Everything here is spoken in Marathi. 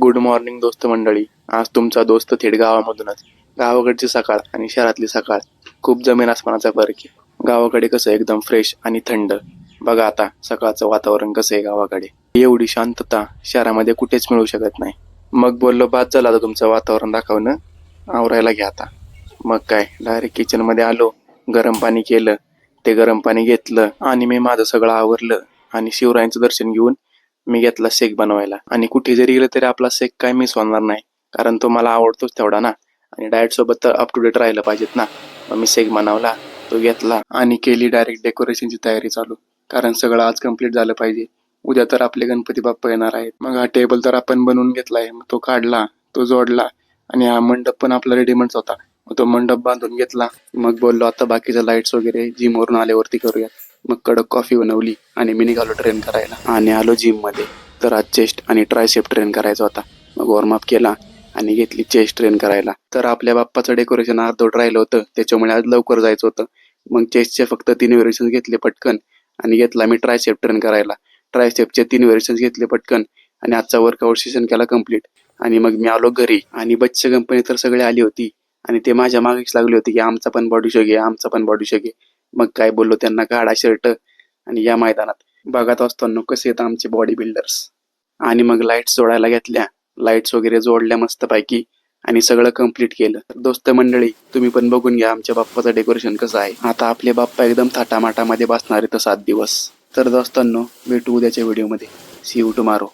गुड मॉर्निंग दोस्त मंडळी. आज तुमचा दोस्त थेट गावामधूनच. गावाकडची सकाळ आणि शहरातली सकाळ. खूप जमीन आसमानाचा फरक आहे. गावाकडे कसं एकदम फ्रेश आणि थंड. बघा आता सकाळचं वातावरण कसं आहे गावाकडे. एवढी शांतता शहरामध्ये कुठेच मिळू शकत नाही. मग बोललो बाद झाला आता तुमचं वातावरण दाखवणं आवरायला घ्या आता. मग काय डायरेक्ट किचनमध्ये आलो. गरम पाणी केलं. ते गरम पाणी घेतलं आणि मी माझं सगळं आवरलं आणि शिवरायांचं दर्शन घेऊन मी घेतला शेक बनवायला. आणि कुठे जरी गेलं तरी आपला शेक काय मिस होणार नाही. कारण तो मला आवडतोच तेवढा ना. आणि डाएट सोबत तर अप टू डेट राहिलं पाहिजेत ना. मग मी शेक बनवला तो घेतला आणि केली डायरेक्ट डेकोरेशनची तयारी चालू. कारण सगळं आज कंप्लीट झालं पाहिजे. उद्या तर आपले गणपती बाप्पा येणार आहेत. मग हा टेबल तर आपण बनवून घेतलाय मग तो काढला तो जोडला आणि हा मंडप पण आपला रेडीमेड होता. मग तो मंडप बांधून घेतला. मग बोललो आता बाकीच्या लाईट्स वगैरे जिम वरून आल्यावरती करूयात. मग कडक कॉफी बनवली आणि मी निघालो ट्रेन करायला. आणि आलो जिममध्ये. तर आज चेस्ट आणि ट्रायसेप ट्रेन करायचा होता. मग वॉर्मअप केला आणि घेतली चेस्ट ट्रेन करायला. तर आपल्या बाप्पाचं डेकोरेशन अर्धवट राहिलं होतं. त्याच्यामुळे आज लवकर जायचं होतं. मग चेस्टचे फक्त तीन व्हेरिएशन घेतले पटकन. आणि घेतला मी ट्रायसेप ट्रेन करायला. ट्रायसेपचे तीन व्हेरिएशन घेतले पटकन. आणि आजचा वर्कआउट सेशन केला कंप्लीट आणि मग मी आलो घरी. आणि बच्चे कंपनी तर सगळे आली होती. आणि ते माझ्या मागेच लागले होते की आमचा पण बॉडी शो घे आमचा पण बॉडी शो घे. मग काय बोललो त्यांना काढा शर्ट आणि या मैदानात. बघत असताना कसे येत आमचे बॉडी बिल्डर्स आणि मग लाईट्स जोडायला घेतल्या. लाईट्स वगैरे जोडल्या मस्तपैकी आणि सगळं कंप्लीट केलं. तर दोस्त मंडळी तुम्ही पण बघून घ्या आमच्या बाप्पाचं डेकोरेशन कसं आहे. आता आपले बाप्पा एकदम थाटामाटामध्ये बसणार आहेत सात दिवस. तर दोस्तांनो भेटू उद्याच्या व्हिडिओमध्ये सी यू टुमारो